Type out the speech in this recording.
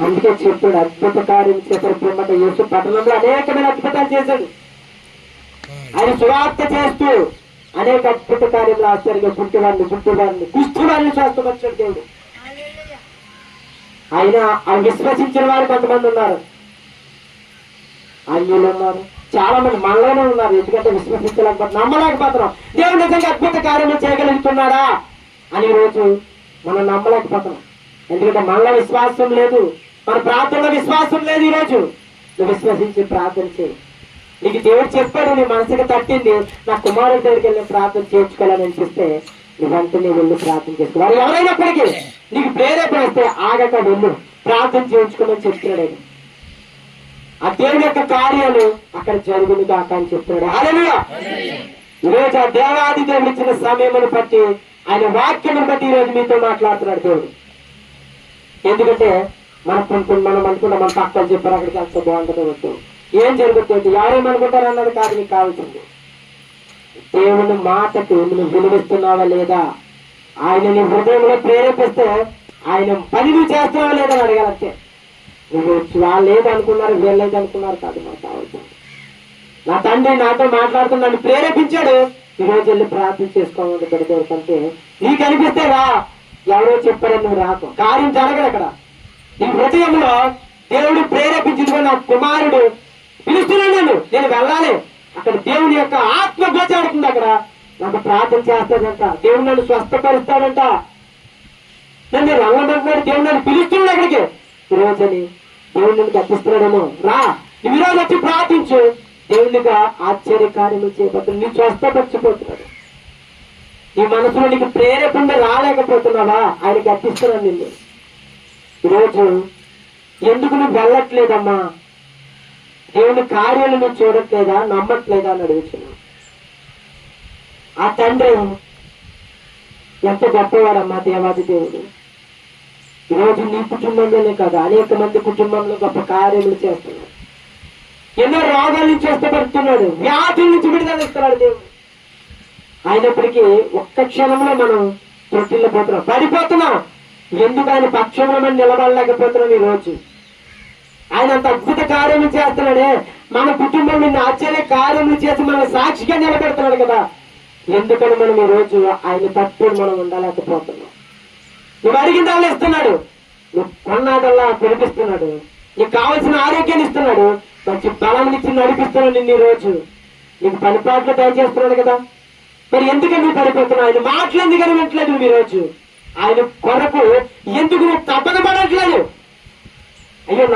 అందుకే చెప్పాడు అద్భుత కార్యం చేశాడు బ్రహ్మట యేసు పట్టణంలో అనేకమైన అద్భుతాలు చేశాడు. ఆయన సువార్త చేస్తూ అనేక అద్భుత కార్యములు ఆశ్చర్యంగా గుంటువాడిని గుంటువాడిని కుష్ఠువారిని స్వస్థపరిచాడు దేవుడు. ఆయన ఆ విశ్వసించిన వారు కొంతమంది ఉన్నారు. అన్యులు ఉన్నారు. చాలా మంది మనలోనే ఉన్నారు. ఎందుకంటే విశ్వసించలేకపోతే నమ్మలేకపోతున్నాం. దేవుడు నిజంగా అద్భుత కార్యములు చేయగలుగుతున్నాడా అని రోజు మనం నమ్మలేకపోతున్నాం. ఎందుకంటే మళ్ళా విశ్వాసం లేదు. మన ప్రార్థనలో విశ్వాసం లేదు ఈ రోజు. నువ్వు విశ్వసించి ప్రార్థన చేయి. నీకు దేవుడు చెప్పాడు నీ మనసుకి తట్టింది. నా కుమారుడి దగ్గరికి వెళ్ళి ప్రార్థన చేయించుకోవాలని అనిపిస్తే నువ్వంటనే వెళ్ళి ప్రార్థన చేసుకోవాలి ఎవరైనప్పటికీ నీకు ప్రేరేపణ వస్తే ఆగక వెళ్ళు. ప్రార్థన చేయించుకోమని చెప్తున్నాడు ఆ దేవుడి యొక్క కార్యాలు అక్కడ జరుగును కాక అని చెప్తున్నాడు. హల్లెలూయా! ఈరోజు ఆ దేవాది దేవుడు ఇచ్చిన సమయమును బట్టి ఆయన వాక్యమును బట్టి ఈరోజు మీతో మాట్లాడుతున్నాడు దేవుడు. ఎందుకంటే మనం కొన్ని మనం అనుకున్న మన పక్కన చెప్పారు అక్కడికి వెళ్తే బాగుంటుంది వద్దు ఏం జరుగుతుంది? ఎవరేమనుకుంటారు అన్నది కాదు నీకు కావాల్సింది. దేవుని మాటకు నువ్వు విలువిస్తున్నావా లేదా? ఆయన నీ హృదయంలో ప్రేరేపిస్తే ఆయన పని నువ్వు చేస్తున్నావా లేదా అని అడగాలంటే. నువ్వు వాళ్ళు ఏదనుకున్నారు వీళ్ళు అనుకున్నారు కాదు నాకు కావాల్సింది. నా తండ్రి నాతో మాట్లాడుతున్నాను ప్రేరేపించాడు. ఈ రోజు వెళ్ళి ప్రార్థన చేసుకోవాలి పెడతాడు కంటే నీకు అనిపిస్తే రా ఎవరో చెప్పారని నువ్వు రాకు. కార్యం జరగదు అక్కడ. నీ హృదయంలో దేవుడు ప్రేరేపించింది నా కుమారుడు పిలుస్తున్నాను నేను నేను వెళ్ళాలి. అక్కడ దేవుని యొక్క ఆత్మ గోచాడుతుంది అక్కడ. నాకు ప్రార్థన చేస్తాడంట. దేవుడు నన్ను స్వస్థపరుస్తాడంట. నన్ను వెళ్ళమంటున్నాడు దేవుడు నన్ను పిలుస్తున్నాడు అక్కడికి. ఈరోజని రోజని దేవుడు నన్ను తప్పిస్తున్నాడేమో రా. నువ్వు ఈ రోజు వచ్చి ప్రార్థించు. దేవునిగా ఆశ్చర్య కార్యములు చేపడుతుంది నీ స్వస్థపరచిపోతున్నాడు ఈ మనసులో నీకు ప్రేరేపణ రాలేకపోతున్నావా? ఆయన గట్టిస్తున్నాను నిన్ను. ఈరోజు ఎందుకు నువ్వు వెళ్ళట్లేదమ్మా? దేవుని కార్యాలు నువ్వు చూడట్లేదా? నమ్మట్లేదా అని అడుగుతున్నావు ఆ తండ్రి ఎంత గొప్పవాడమ్మా దేవాది దేవుడు. ఈరోజు నీ కుటుంబంలోనే కాదు అనేక మంది కుటుంబంలో గొప్ప కార్యములు చేస్తున్నాడు. ఎన్నో రోగాల నుంచి స్వస్థపడుతున్నాడు వ్యాధుల నుంచి విడుదల ఇస్తున్నాడు దేవుడు. అయినప్పటికీ ఒక్క క్షణంలో మనం తొట్టిల్లో పోతున్నాం పడిపోతున్నాం. ఎందుకు ఆయన పక్షంలో మనం నిలబడలేకపోతున్నాం ఈ రోజు ఆయన అంత అద్భుత కార్యములు చేస్తున్నాడే. మన కుటుంబం నిన్ను ఆశ్చర్య కార్యములు చేసి మన సాక్షిగా నిలబెడుతున్నాడు కదా. ఎందుకని మనం ఈ రోజు ఆయన తప్పు మనం ఉండలేకపోతున్నాం? నువ్వు అడిగిందల్లా ఇస్తున్నాడు. నువ్వు కొన్నాడల్లా పిలిపిస్తున్నాడు. నీకు కావలసిన ఆరోగ్యాన్ని ఇస్తున్నాడు. మంచి బలం ఇచ్చి నడిపిస్తున్నాడు నిన్ను ఈ రోజు నీకు పనిపాట్లు దయచేస్తున్నాడు కదా. మరి ఎందుకని పడిపోతున్నావు? ఆయన మాటలు ఎందుకని వింటలేదు నువ్వు ఈరోజు. ఆయన కొరకు ఎందుకు నువ్వు తప్పన పడట్లేదు? అయ్యో